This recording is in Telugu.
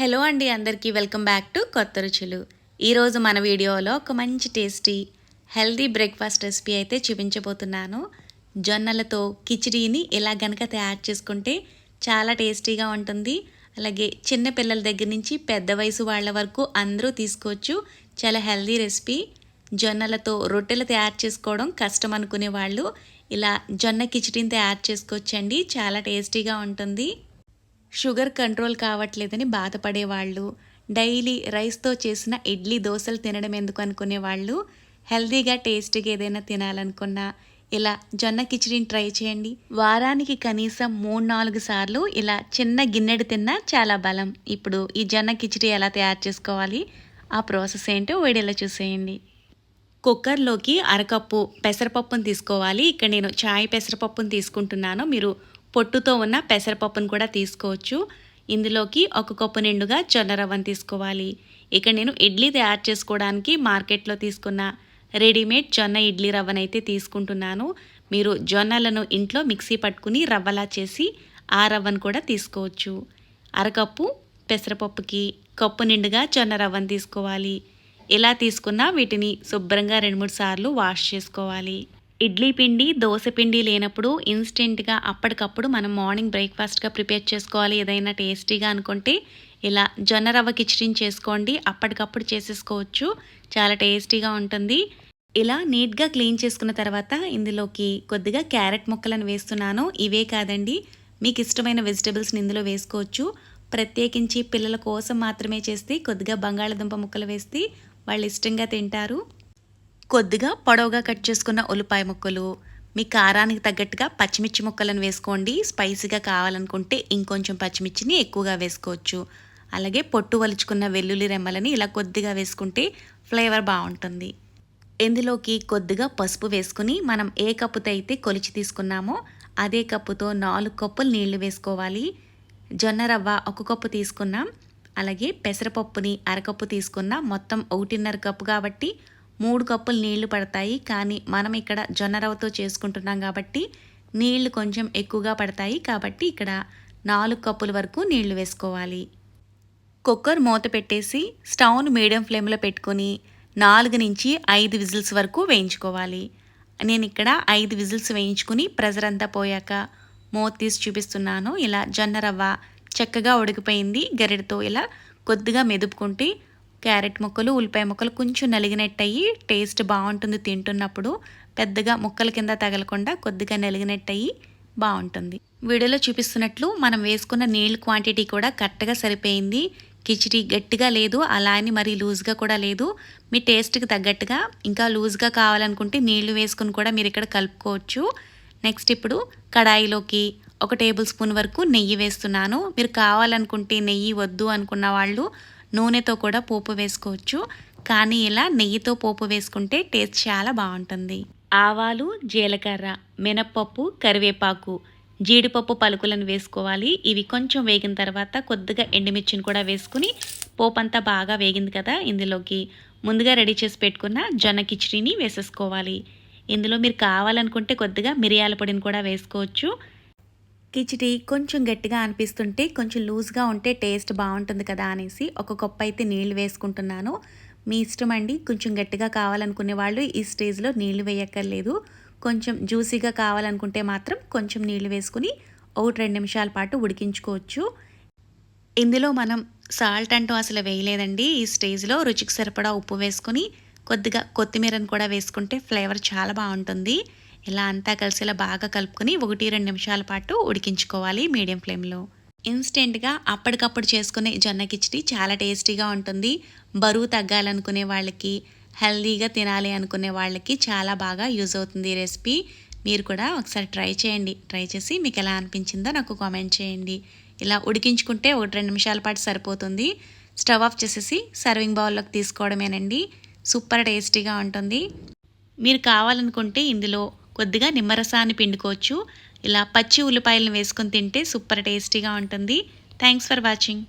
హలో అండి అందరికీ వెల్కమ్ బ్యాక్ టు కొత్త రుచులు. ఈరోజు మన వీడియోలో ఒక మంచి టేస్టీ హెల్దీ బ్రేక్ఫాస్ట్ రెసిపీ అయితే చూపించబోతున్నాను. జొన్నలతో కిచిడీని ఇలా గనక తయారు చేసుకుంటే చాలా టేస్టీగా ఉంటుంది. అలాగే చిన్న పిల్లల దగ్గర నుంచి పెద్ద వయసు వాళ్ళ వరకు అందరూ తీసుకోవచ్చు. చాలా హెల్దీ రెసిపీ. జొన్నలతో రొట్టెలు తయారు చేసుకోవడం కష్టం అనుకునే వాళ్ళు ఇలా జొన్న కిచిడీని తయారు చేసుకోవచ్చండి. చాలా టేస్టీగా ఉంటుంది. షుగర్ కంట్రోల్ కావట్లేదని బాధపడేవాళ్ళు. డైలీ రైస్తో చేసిన ఇడ్లీ దోశలు తినడం ఎందుకు అనుకునే వాళ్ళు హెల్తీగా టేస్టీగా ఏదైనా తినాలనుకున్నా ఇలా జొన్న కిచిడిని ట్రై చేయండి. వారానికి కనీసం మూడు నాలుగు సార్లు ఇలా చిన్న గిన్నెడు తిన్నా చాలా బలం. ఇప్పుడు ఈ జొన్న కిచిడి ఎలా తయారు చేసుకోవాలి? ఆ ప్రాసెస్ ఏంటో వీడియోలో చూసేయండి. కుక్కర్లోకి అరకప్పు పెసరపప్పును తీసుకోవాలి. ఇక్కడ నేను చాయ్ పెసరపప్పును తీసుకుంటున్నాను. మీరు పొట్టుతో ఉన్న పెసరపప్పును కూడా తీసుకోవచ్చు. ఇందులోకి ఒక కప్పు నిండుగా జొన్న రవ్వను తీసుకోవాలి. ఇక్కడ నేను ఇడ్లీ తయారు చేసుకోవడానికి మార్కెట్లో తీసుకున్న రెడీమేడ్ జొన్న ఇడ్లీ రవ్వనైతే తీసుకుంటున్నాను. మీరు జొన్నలను ఇంట్లో మిక్సీ పట్టుకుని రవ్వలా చేసి ఆ రవ్వను కూడా తీసుకోవచ్చు. అరకప్పు పెసరపప్పుకి కప్పు నిండుగా జొన్న రవ్వను తీసుకోవాలి. ఇలా తీసుకున్న వీటిని శుభ్రంగా రెండు మూడు సార్లు వాష్ చేసుకోవాలి. ఇడ్లీ పిండి దోశ పిండి లేనప్పుడు ఇన్స్టెంట్గా అప్పటికప్పుడు మనం మార్నింగ్ బ్రేక్ఫాస్ట్గా ప్రిపేర్ చేసుకోవాలి. ఏదైనా టేస్టీగా అనుకుంటే ఇలా జొన్న రవ్వ కిచడీని చేసుకోండి. అప్పటికప్పుడు చేసేసుకోవచ్చు. చాలా టేస్టీగా ఉంటుంది. ఇలా నీట్గా క్లీన్ చేసుకున్న తర్వాత ఇందులోకి కొద్దిగా క్యారెట్ ముక్కలను వేస్తున్నాను. ఇవే కాదండి. మీకు ఇష్టమైన వెజిటబుల్స్ని ఇందులో వేసుకోవచ్చు. ప్రత్యేకించి పిల్లల కోసం మాత్రమే చేస్తే కొద్దిగా బంగాళదుంప ముక్కలు వేస్తే వాళ్ళు ఇష్టంగా తింటారు. కొద్దిగా పొడవుగా కట్ చేసుకున్న ఉల్లిపాయ ముక్కలు మీ కారానికి తగ్గట్టుగా పచ్చిమిర్చి ముక్కలను వేసుకోండి. స్పైసీగా కావాలనుకుంటే ఇంకొంచెం పచ్చిమిర్చిని ఎక్కువగా వేసుకోవచ్చు. అలాగే పొట్టు వలుచుకున్న వెల్లుల్లి రెమ్మలని ఇలా కొద్దిగా వేసుకుంటే ఫ్లేవర్ బాగుంటుంది. ఇందులోకి కొద్దిగా పసుపు వేసుకుని మనం ఏ కప్పుతో అయితే కొలిచి తీసుకున్నామో అదే కప్పుతో నాలుగు కప్పులు నీళ్ళు వేసుకోవాలి. జొన్న రవ్వ ఒక కప్పు తీసుకున్నాం. అలాగే పెసరపప్పుని అరకప్పు తీసుకున్నాం మొత్తం ఒకటిన్నర కప్పు కాబట్టి మూడు కప్పులు నీళ్ళు పడతాయి. కానీ మనం ఇక్కడ జొన్న రవ్వతో చేసుకుంటున్నాం కాబట్టి నీళ్ళు కొంచెం ఎక్కువగా పడతాయి. కాబట్టి ఇక్కడ నాలుగు కప్పుల వరకు నీళ్ళు వేసుకోవాలి. కుక్కర్ మూత పెట్టేసి స్టవ్ను మీడియం ఫ్లేమ్లో పెట్టుకొని నాలుగు నుంచి ఐదు విజిల్స్ వరకు వేయించుకోవాలి. నేను ఇక్కడ ఐదు విజిల్స్ వేయించుకుని ప్రెజర్ అంతా పోయాక మూత తీసి చూపిస్తున్నాను. ఇలా జొన్న రవ్వ చక్కగా ఉడికిపోయింది. గరిటతో ఇలా కొద్దిగా మెదుపుకుంటే క్యారెట్ ముక్కలు ఉల్లిపాయ ముక్కలు కొంచెం నలిగినట్టయి టేస్ట్ బాగుంటుంది తింటున్నప్పుడు. పెద్దగా ముక్కల కింద తగలకుండా కొద్దిగా నలిగినట్టయి బాగుంటుంది. వీడియోలో చూపిస్తున్నట్లు మనం వేసుకున్న నీళ్ళ క్వాంటిటీ కూడా కరెక్ట్గా సరిపోయింది. కిచిడి గట్టిగా లేదు అలా అని మరీ లూజ్గా కూడా లేదు. మీ టేస్ట్కి తగ్గట్టుగా ఇంకా లూజ్గా కావాలనుకుంటే నీళ్ళు వేసుకుని కూడా మీరు ఇక్కడ కలుపుకోవచ్చు. నెక్స్ట్ ఇప్పుడు కడాయిలోకి ఒక టేబుల్ స్పూన్ వరకు నెయ్యి వేస్తున్నాను. మీరు కావాలనుకుంటే నెయ్యి వద్దు అనుకున్న వాళ్ళు నూనెతో కూడా పోపు వేసుకోవచ్చు. కానీ ఇలా నెయ్యితో పోపు వేసుకుంటే టేస్ట్ చాలా బాగుంటుంది. ఆవాలు జీలకర్ర మినప్పప్పు కరివేపాకు జీడిపప్పు పలుకులను వేసుకోవాలి. ఇవి కొంచెం వేగిన తర్వాత కొద్దిగా ఎండుమిర్చిని కూడా వేసుకుని పోపు అంతా బాగా వేగింది కదా ఇందులోకి. ముందుగా రెడీ చేసి పెట్టుకున్న జొన్న కిచడీని వేసేసుకోవాలి. ఇందులో మీరు కావాలనుకుంటే కొద్దిగా మిరియాల పొడిని కూడా వేసుకోవచ్చు. కిచిడి కొంచెం గట్టిగా అనిపిస్తుంటే కొంచెం లూజ్గా ఉంటే టేస్ట్ బాగుంటుంది కదా అనేసి ఒక కప్పు అయితే నీళ్ళు వేసుకుంటున్నాను. మీ ఇష్టం అండి. కొంచెం గట్టిగా కావాలనుకునే వాళ్ళు ఈ స్టేజ్లో నీళ్ళు వేయక్కర్లేదు. కొంచెం జ్యూసీగా కావాలనుకుంటే మాత్రం కొంచెం నీళ్ళు వేసుకుని ఒకటి రెండు నిమిషాల పాటు ఉడికించుకోవచ్చు. ఇందులో మనం సాల్ట్ అంటూ అసలు వేయలేదండి. ఈ స్టేజ్లో రుచికి సరిపడా ఉప్పు వేసుకొని కొద్దిగా కొత్తిమీరను కూడా వేసుకుంటే ఫ్లేవర్ చాలా బాగుంటుంది. ఇలా అంతా కలిసేలా బాగా కలుపుకొని ఒకటి రెండు నిమిషాల పాటు ఉడికించుకోవాలి మీడియం ఫ్లేమ్లో. ఇన్స్టెంట్గా అప్పటికప్పుడు చేసుకునే జొన్న కిచడి చాలా టేస్టీగా ఉంటుంది. బరువు తగ్గాలనుకునే వాళ్ళకి హెల్దీగా తినాలి అనుకునే వాళ్ళకి చాలా బాగా యూజ్ అవుతుంది ఈ రెసిపీ. మీరు కూడా ఒకసారి ట్రై చేయండి. ట్రై చేసి మీకు ఎలా అనిపించిందో నాకు కామెంట్ చేయండి. ఇలా ఉడికించుకుంటే ఒకటి రెండు నిమిషాల పాటు సరిపోతుంది. స్టవ్ ఆఫ్ చేసేసి సర్వింగ్ బౌల్లోకి తీసుకోవడమేనండి. సూపర్ టేస్టీగా ఉంటుంది. మీరు కావాలనుకుంటే ఇందులో కొద్దిగా నిమ్మరసాన్ని పిండుకోవచ్చు. ఇలా పచ్చి ఉల్లిపాయలను వేసుకొని తింటే సూపర్ టేస్టీగా ఉంటుంది. Thanks for watching